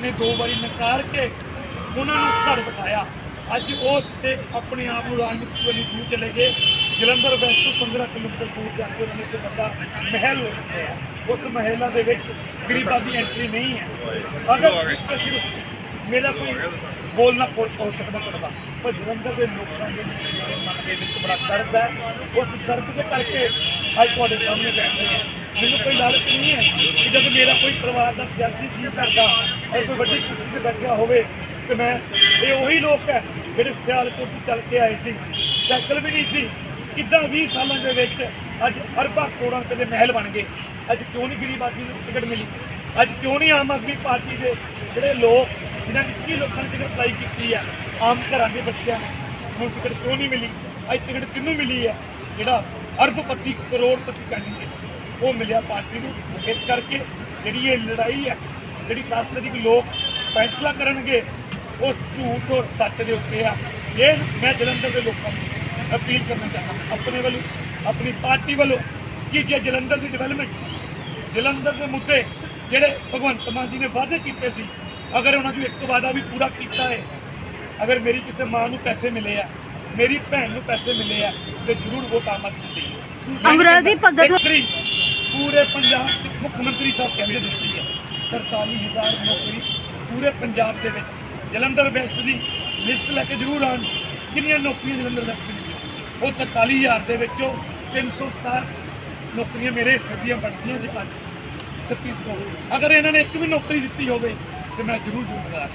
ਲੋਕਾਂ ਨੇ ਦੋ ਵਾਰੀ ਨਕਾਰ ਕੇ ਉਹਨਾਂ ਨੂੰ ਘਰ ਬਿਠਾਇਆ। ਅੱਜ ਉਹ ਤੇ ਆਪਣੇ ਆਪ ਨੂੰ ਰਾਜਨੀਤੀ ਵਾਲੀ ਦੂਰ ਚਲੇ ਗਏ। ਜਲੰਧਰ ਵੈਸਟ ਤੋਂ 15 ਕਿਲੋਮੀਟਰ ਦੂਰ ਜਾ ਕੇ ਉਹਨਾਂ ਨੇ ਇੱਕ ਵੱਡਾ ਮਹਿਲ ਬਣਾਇਆ। ਉਸ ਮਹਿਲਾਂ ਦੇ ਵਿੱਚ ਗਰੀਬਾਂ ਦੀ ਐਂਟਰੀ ਨਹੀਂ ਹੈ। ਅਗਰ ਮੇਰਾ ਕੋਈ ਬੋਲਣਾ ਹੋ ਹੋ ਸਕਦਾ ਪੜਦਾ ਪਰ ਜਲੰਧਰ ਦੇ ਲੋਕਾਂ ਦੇ ਮਨ ਦੇ ਵਿੱਚ ਬੜਾ ਦਰਦ ਹੈ। ਉਸ ਦਰਦ ਦੇ ਕਰਕੇ ਅੱਜ ਤੁਹਾਡੇ ਸਾਹਮਣੇ ਬੈਠੇ ਹਾਂ ਮੈਨੂੰ ਕੋਈ ਲਾਲਚ ਨਹੀਂ ਹੈ ਕਿ ਜਦ ਮੇਰਾ ਕੋਈ ਪਰਿਵਾਰ ਦਾ ਸਿਆਸੀ ਜੀ ਕਰਦਾ ਔਰ ਕੋਈ ਵੱਡੀ ਕੁਰਸੀ ਤੇ ਬੈਠਿਆ ਹੋਵੇ, ਤੇ ਮੈਂ ਇਹ ਉਹੀ ਲੋਕ ਹੈ ਜਿਹੜੇ ਸਿਆਲਕੋਟ ਤੋਂ ਚੱਲ ਕੇ ਆਏ ਸੀ। ਸਾਈਕਲ ਵੀ ਨਹੀਂ ਸੀ ਕਿੱਦਾਂ 20 ਸਾਲਾਂ ਦੇ ਵਿੱਚ ਅੱਜ ਅਰਬਾਂ ਕਰੋੜਾਂ ਰੁਪਏ ਦੇ ਮਹਿਲ ਬਣ ਗਏ। ਅੱਜ ਕਿਉਂ ਨਹੀਂ ਗਰੀਬ ਆਦਮੀ ਨੂੰ ਟਿਕਟ ਮਿਲੀ? ਅੱਜ ਕਿਉਂ ਨਹੀਂ ਆਮ ਆਦਮੀ ਪਾਰਟੀ ਦੇ ਜਿਹੜੇ ਲੋਕ, ਜਿਨ੍ਹਾਂ ਨੇ ਕੀ ਲੋਕਾਂ ਨੇ ਟਿਕਟ ਅਪਲਾਈ ਕੀਤੀ ਹੈ, ਆਮ ਘਰਾਂ ਦੇ ਬੱਚਿਆਂ ਨੂੰ ਟਿਕਟ ਕਿਉਂ ਨਹੀਂ ਮਿਲੀ? ਅੱਜ ਟਿਕਟ ਕਿਹਨੂੰ ਮਿਲੀ ਹੈ? ਜਿਹੜਾ ਅਰਬਪਤੀ ਕਰੋੜਪਤੀ ਕੈਂਡੀਡੇਟ ਉਹ ਮਿਲਿਆ ਪਾਰਟੀ ਨੂੰ। ਇਸ ਕਰਕੇ ਜਿਹੜੀ ਇਹ ਲੜਾਈ ਹੈ ਜਿਹੜੀ ਰਾਸ਼ਟਰਪਤੀ ਲੋਕ ਫੈਸਲਾ ਕਰਨਗੇ ਉਹ ਝੂਠ ਔਰ ਸੱਚ ਦੇ ਉੱਤੇ ਆ। ਇਹ ਮੈਂ ਜਲੰਧਰ ਦੇ ਲੋਕਾਂ ਨੂੰ ਅਪੀਲ ਕਰਨਾ ਚਾਹੁੰਦਾ ਆਪਣੇ ਵੱਲੋਂ ਆਪਣੀ ਪਾਰਟੀ ਵੱਲੋਂ ਕਿ ਜੇ ਜਲੰਧਰ ਦੀ ਡਿਵੈਲਪਮੈਂਟ ਜਲੰਧਰ ਦੇ ਮੁੱਦੇ ਜਿਹੜੇ ਭਗਵੰਤ ਮਾਨ ਜੀ ਨੇ ਵਾਅਦੇ ਕੀਤੇ ਸੀ ਅਗਰ ਉਹਨਾਂ ਨੂੰ ਇੱਕ ਵਾਅਦਾ ਵੀ ਪੂਰਾ ਕੀਤਾ ਹੈ ਅਗਰ ਮੇਰੀ ਕਿਸੇ ਮਾਂ ਨੂੰ ਪੈਸੇ ਮਿਲੇ ਆ ਮੇਰੀ ਭੈਣ ਨੂੰ ਪੈਸੇ ਮਿਲੇ ਆ ਤੇ ਜ਼ਰੂਰ ਉਹ ਕੰਮ ਕੀਤੀ ਅੰਗਰੇਜ਼ੀ ਭਗਤ- ਨੌਕਰੀ ਪੂਰੇ ਪੰਜਾਬ ਚ ਮੁੱਖ ਮੰਤਰੀ ਸਾਹਿਬ ਕਹਿੰਦੇ ਦਿੱਤੀ ਹੈ। 43000 ਨੌਕਰੀ ਪੂਰੇ ਪੰਜਾਬ ਦੇ ਵਿੱਚ। ਜਲੰਧਰ ਵੈਸਟ ਦੀ ਲਿਸਟ ਲੈ ਕੇ ਜ਼ਰੂਰ ਆਉਣ। ਕਿੰਨੀਆਂ ਨੌਕਰੀਆਂ ਜਲੰਧਰ ਵੈਸਟ ਵਿੱਚ ਉਹ 43000 ਦੇ ਵਿੱਚੋਂ 367 ਨੌਕਰੀਆਂ ਮੇਰੇ ਹਿੱਸੇ ਦੀਆਂ ਬਣਦੀਆਂ ਜੀ ਅੱਜ। 36 ਤੋਂ ਅਗਰ ਇਹਨਾਂ ਨੇ ਇੱਕ ਵੀ ਨੌਕਰੀ ਦਿੱਤੀ ਹੋਵੇ, ਤੇ ਮੈਂ ਜ਼ਰੂਰ ਜ਼ਿੰਮੇਵਾਰ